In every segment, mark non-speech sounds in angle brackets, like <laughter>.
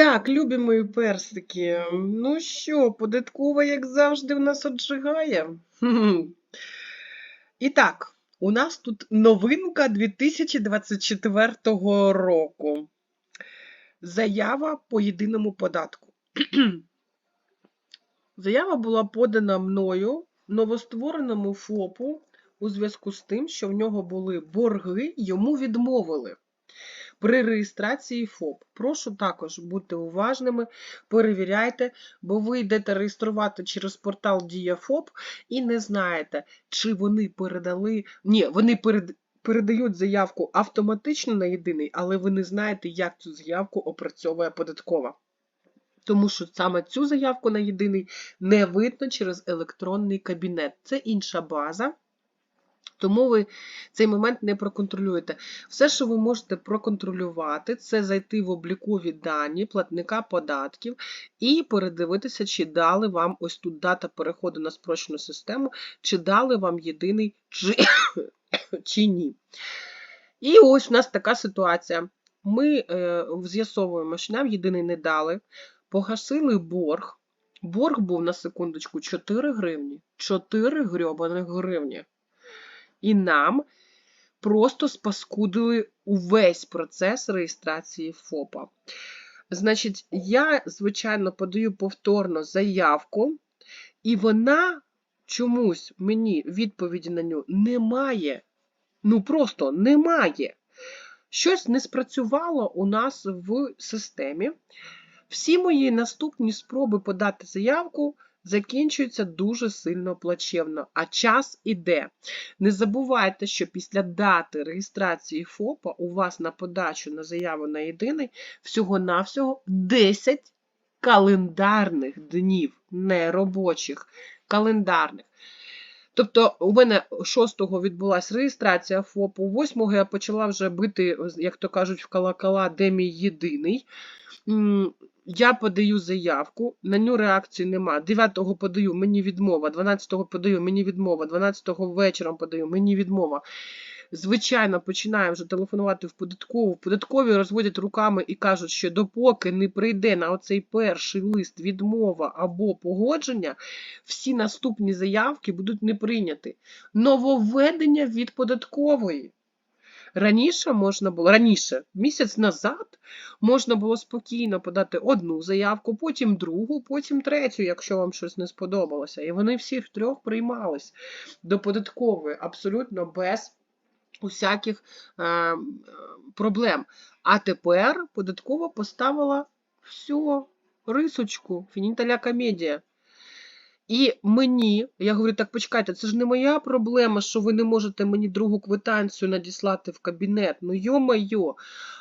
Так, любі мої персики. Ну що, податкова, як завжди, в нас отжигає. І так, у нас тут новинка 2024 року. Заява по єдиному податку. <clears throat> Заява була подана мною новоствореному ФОПу у зв'язку з тим, що в нього були борги, йому відмовили при реєстрації ФОП. Прошу також бути уважними, перевіряйте, бо ви йдете реєструвати через портал Дія ФОП і не знаєте, чи вони передали. Ні, вони перед. Передають заявку автоматично на єдиний, але ви не знаєте, як цю заявку опрацьовує податкова. Тому що саме цю заявку на єдиний не видно через електронний кабінет. Це інша база. Тому ви цей момент не проконтролюєте. Все, що ви можете проконтролювати, це зайти в облікові дані платника податків і передивитися, чи дали вам ось тут дата переходу на спрощену систему, чи дали вам єдиний чи, <coughs> чи ні. І ось у нас така ситуація. Ми е, з'ясовуємо, що нам єдиний не дали, погасили борг. Борг був на секундочку 4 гривні. 4 грьобаних гривні. І нам просто спаскудили увесь процес реєстрації ФОПа. Значить, я, звичайно, подаю повторно заявку, і вона чомусь мені відповіді на нього немає. Ну, просто немає. Щось не спрацювало у нас в системі. Всі мої наступні спроби подати заявку закінчуються дуже сильно плачевно, а час іде. Не забувайте, що після дати реєстрації ФОПа у вас на подачу на заяву на єдиний всього-навсього 10 календарних днів, не робочих, календарних. Тобто, у мене 6-го відбулася реєстрація ФОПу, 8-го я почала вже бити, як то кажуть, в колокола, де мій єдиний. Я подаю заявку, на ню реакції нема. 9-го подаю, мені відмова, 12-го подаю, мені відмова, 12-го вечором подаю, мені відмова. Звичайно, починаю вже телефонувати в податкову. Податкові розводять руками і кажуть, що допоки не прийде на оцей перший лист відмова або погодження, всі наступні заявки будуть не прийняті. Нововведення від податкової. Раніше можна було, раніше, місяць назад, можна було спокійно подати одну заявку, потім другу, потім третю, якщо вам щось не сподобалося. І вони всі втрьох приймались до податкової абсолютно без усяких е, проблем. А тепер податкова поставила всю рисочку, фініталя комедія. І мені, я говорю, так почекайте, це ж не моя проблема, що ви не можете мені другу квитанцію надіслати в кабінет. Ну, йо-майо.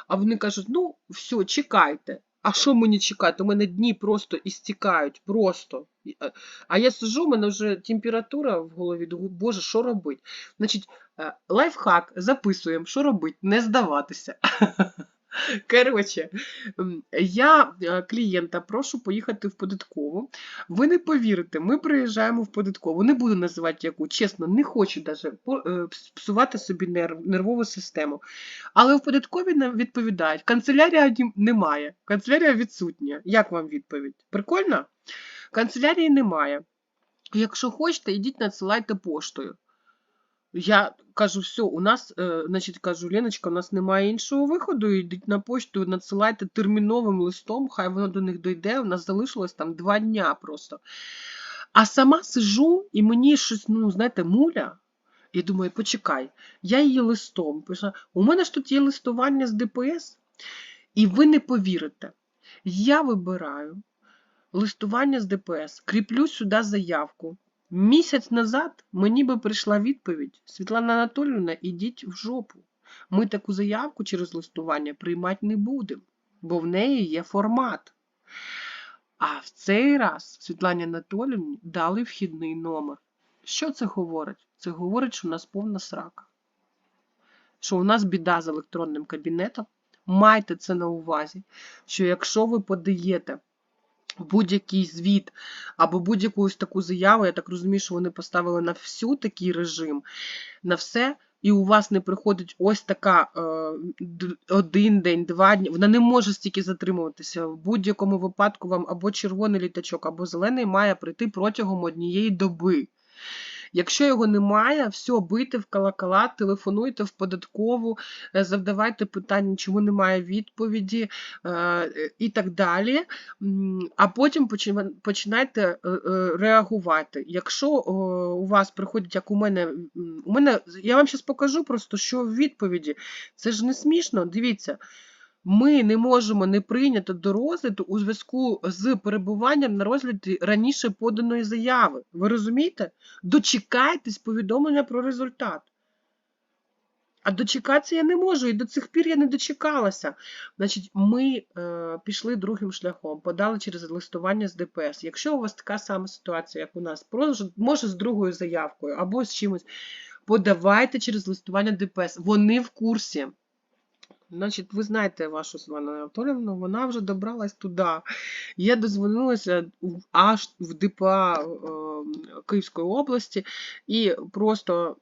А вони кажуть, ну, все, чекайте. А що мені чекати? У мене дні просто істікають, просто. Е, А я сижу, у мене вже температура в голові, думаю, боже, що робити? Значить, е, лайфхак, записуємо, що робити, не здаватися. <laughs> <laughs> Коротше, я е, клієнта прошу поїхати в податкову. Ви не повірите, ми приїжджаємо в податкову. Не буду називати яку, чесно, не хочу даже е, псувати собі нерв, нервову систему. Але в податковій нам відповідають: канцелярія немає, канцелярія відсутня. Як вам відповідь? Прикольно? Канцелярії немає. Якщо хочете, йдіть надсилайте поштою. Я кажу, все, у нас, е, значить, кажу, Леночка, у нас немає іншого виходу, йдіть на пошту, надсилайте терміновим листом, хай воно до них дойде, у нас залишилось там два дня просто. А сама сижу, і мені щось, ну, знаєте, муля. І думаю, почекай, я її листом пишу. У мене ж тут є листування з ДПС, і ви не повірите. Я вибираю листування з ДПС, кріплю сюди заявку. Місяць назад мені би прийшла відповідь: Світлана Анатоліївна, ідіть в жопу. Ми таку заявку через листування приймати не будемо, бо в неї є формат. А в цей раз Світлані Анатоліївні дали вхідний номер. Що це говорить? Це говорить, що у нас повна срака. Що у нас біда з електронним кабінетом. Майте це на увазі, що якщо ви подаєте будь-який звіт або будь-яку ось таку заяву, я так розумію, що вони поставили на всю такий режим, на все, і у вас не приходить ось така е, один день, два дні, вона не може стільки затримуватися. В будь-якому випадку вам або червоний літачок, або зелений має прийти протягом однієї доби. Якщо його немає, все, бийте в колокола, телефонуйте в податкову, е, завдавайте питання, чому немає відповіді е, і так далі. А потім починайте е, реагувати. Якщо у вас приходять, як у мене, у мене, я вам зараз покажу просто, що в відповіді. Це ж не смішно. Дивіться. Ми не можемо не прийняти до розгляду у зв'язку з перебуванням на розгляді раніше поданої заяви. Ви розумієте? Дочекайтесь повідомлення про результат. А дочекатися я не можу, і до цих пір я не дочекалася. Значить, ми е, пішли другим шляхом, подали через листування з ДПС. Якщо у вас така сама ситуація, як у нас, може з другою заявкою або з чимось, подавайте через листування ДПС. Вони в курсі. Значить, ви знаєте вашу Світлану Анатоліївну, вона вже добралась туди. Я дозвонилася аж в ДПА е, Київської області і просто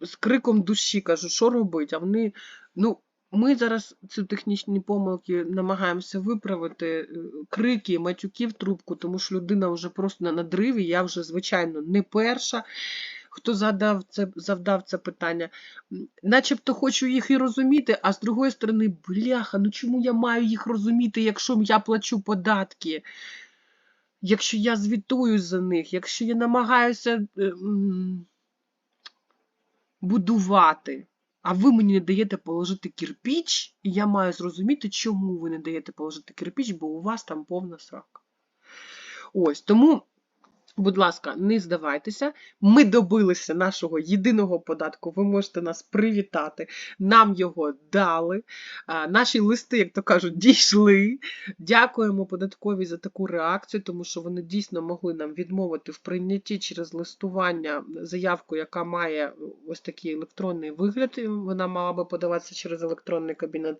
з криком душі кажу, що робити? А вони, ну, ми зараз ці технічні помилки намагаємося виправити, е, крики, матюки в трубку, тому що людина вже просто на надриві, я вже, звичайно, не перша. Хто задав це, завдав це питання, начебто хочу їх і розуміти, а з другої сторони, бляха, ну чому я маю їх розуміти, якщо я плачу податки? Якщо я звітую за них, якщо я намагаюся е, будувати, а ви мені не даєте положити кирпіч, і я маю зрозуміти, чому ви не даєте положити кирпіч, бо у вас там повна срака. Ось, тому, будь ласка, не здавайтеся. Ми добилися нашого єдиного податку. Ви можете нас привітати. Нам його дали. Наші листи, як то кажуть, дійшли. Дякуємо податковій за таку реакцію, тому що вони дійсно могли нам відмовити в прийнятті через листування заявку, яка має ось такий електронний вигляд. Вона мала би подаватися через електронний кабінет.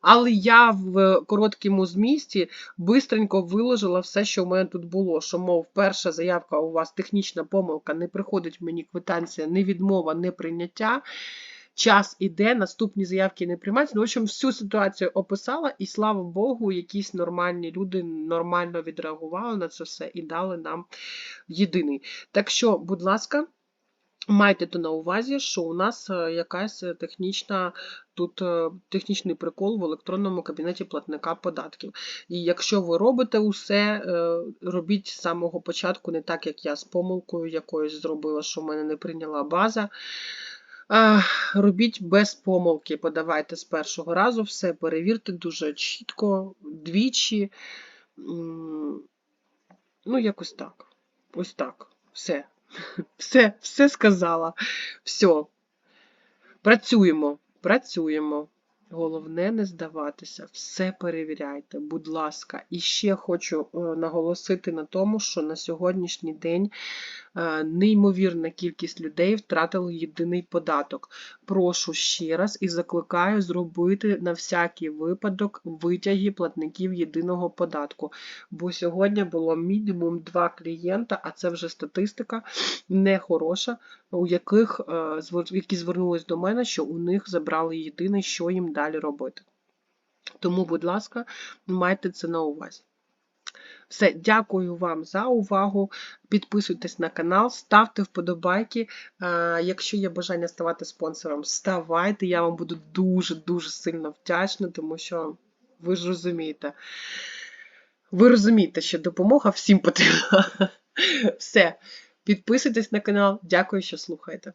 Але я в короткому змісті бистренько виложила все, що в мене тут було. Що, мов, перша заявка у вас технічна помилка, не приходить мені квитанція, не відмова, не прийняття. Час іде, наступні заявки не приймаються. Ну, в общем, всю ситуацію описала, і слава Богу, якісь нормальні люди нормально відреагували на це все і дали нам єдиний. Так що, будь ласка. Майте то на увазі, що у нас е, якась е, технічна тут е, технічний прикол в електронному кабінеті платника податків. І якщо ви робите усе, робіть з самого початку, не так, як я з помилкою якоюсь зробила, що в мене не прийняла база. Робіть без помилки, подавайте з першого разу все, перевірте дуже чітко, двічі. Ну, якось так. Ось так. Все. Все, все сказала. Все. Працюємо, працюємо. Головне не здаватися, все перевіряйте, будь ласка. І ще хочу е, наголосити на тому, що на сьогоднішній день неймовірна кількість людей втратили єдиний податок. Прошу ще раз і закликаю зробити на всякий випадок витяги платників єдиного податку. Бо сьогодні було мінімум два клієнта, а це вже статистика нехороша, у яких е, які звернулись до мене, що у них забрали єдиний, що їм далі робити. Тому, будь ласка, майте це на увазі. Все, дякую вам за увагу. Підписуйтесь на канал, ставте вподобайки. Е, Якщо є бажання ставати спонсором, ставайте. Я вам буду дуже-дуже сильно вдячна, тому що ви ж розумієте. Ви розумієте, що допомога всім потрібна. <laughs> Все, підписуйтесь на канал. Дякую, що слухаєте.